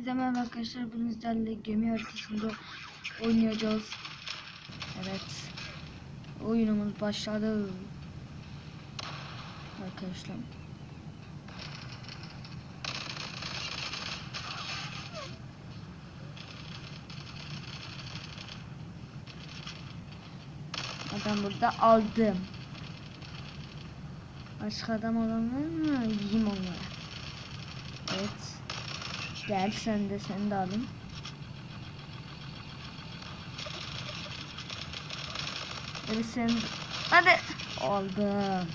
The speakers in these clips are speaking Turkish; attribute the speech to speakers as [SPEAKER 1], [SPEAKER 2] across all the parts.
[SPEAKER 1] Hepinize merhaba arkadaşlar. Bugün sizlerle gemi haritasında oynayacağız. Evet. Oyunumuz başladı. Arkadaşlar. Adam burada aldım. Başka adam olan var mı? Yiyeyim onları. Evet. Gel sen de sen de alayım. Hadi sen hadi aldım.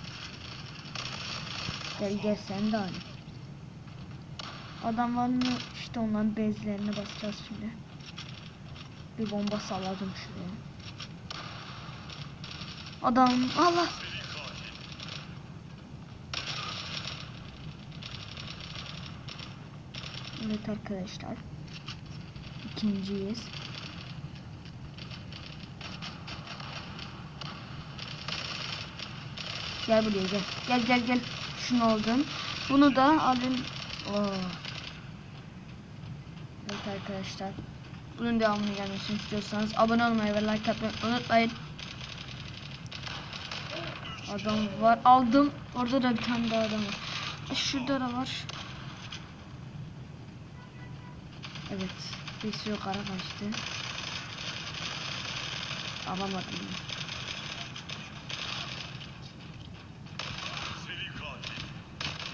[SPEAKER 1] Gel gel sen de alayım. Adam var onların bezlerine basacağız şimdi. Bir bomba salladım şuraya. Adam Allah. Evet arkadaşlar. İkinciyiz. Gel buraya gel. Gel gel gel. Şunu aldım. Bunu da alın. Evet arkadaşlar. Bunun devamını gelmesini istiyorsanız abone olmayı ve like atmayı unutmayın. Adam var. Aldım. Orada da bir tane daha adam var. Şurada da var. Evet. Bir sürü kara kaçtı. Alamadım.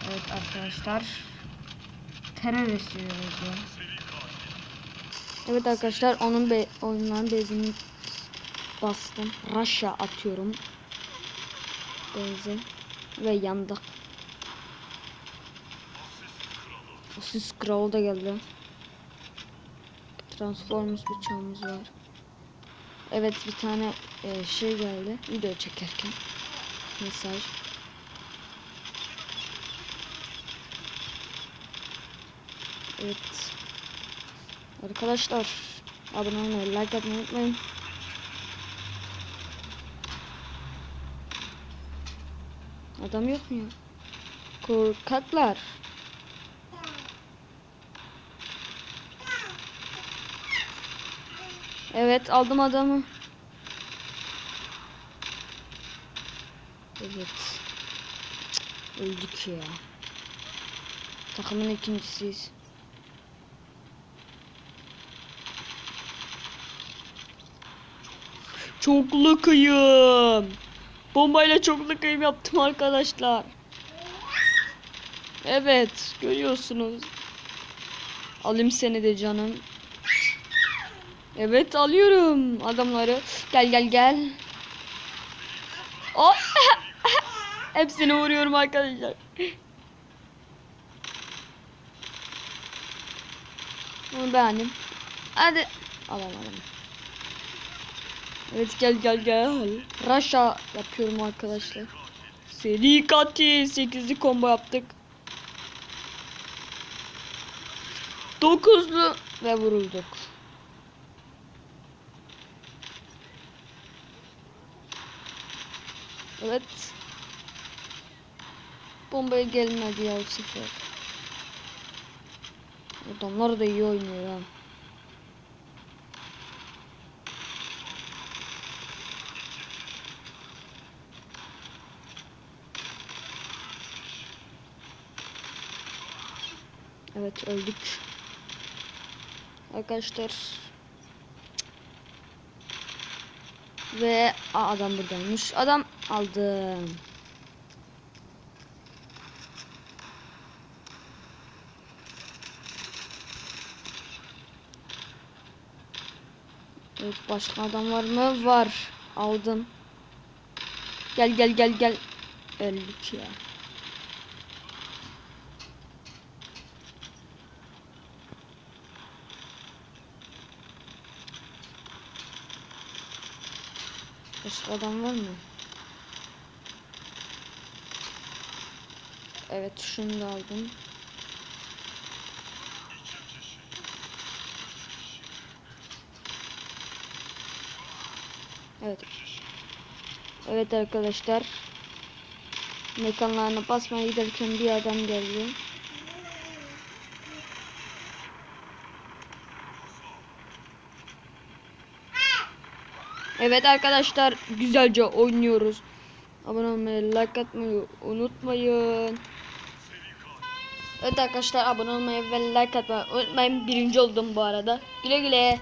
[SPEAKER 1] Evet arkadaşlar. Terör istiyoruz ya. Evet arkadaşlar onun be oyunların bezini bastım. Russia atıyorum. Benzin. Ve yandık. Sis Kralı da geldi. Transformers bıçağımız var. Evet bir tane e, şey geldi video çekerken. Mesaj. Evet. Arkadaşlar abone olmayı, like atmayı unutmayın. Adam yok mu ya? Korkaklar. Evet aldım adamı. Evet. Öldük ya. Takımın ikincisiyiz. Çoklu kıyım. Bombayla çoklu kıyım yaptım arkadaşlar. Evet görüyorsunuz. Alayım seni de canım. Evet alıyorum adamları. Gel gel gel. Oh! Hepsini vuruyorum arkadaşlar. Bunu beğendim. Hadi. Alamadım. Evet gel gel gel. Raşa yapıyorum arkadaşlar. Seri katil 8'li combo yaptık. 9'lu ve vurulduk. Evet. Bombaya gelmedi ya o sefer. Adamlar da iyi oynuyor ha. Evet öldük. Arkadaşlar. Ve Aa, adam buradaymış. Adam aldım. Evet başka adam var mı? Var. Aldım. Gel gel gel gel. Öldük ya. Başka adam var mı? Evet şunu da aldım. Evet. Evet arkadaşlar. Mekanlarına basmaya giderken bir adam geldi. Evet arkadaşlar güzelce oynuyoruz. Abone olmayı, like atmayı unutmayın. Evet arkadaşlar abone olmayı ve like atmayı unutmayın. Birinci oldum bu arada. Güle güle.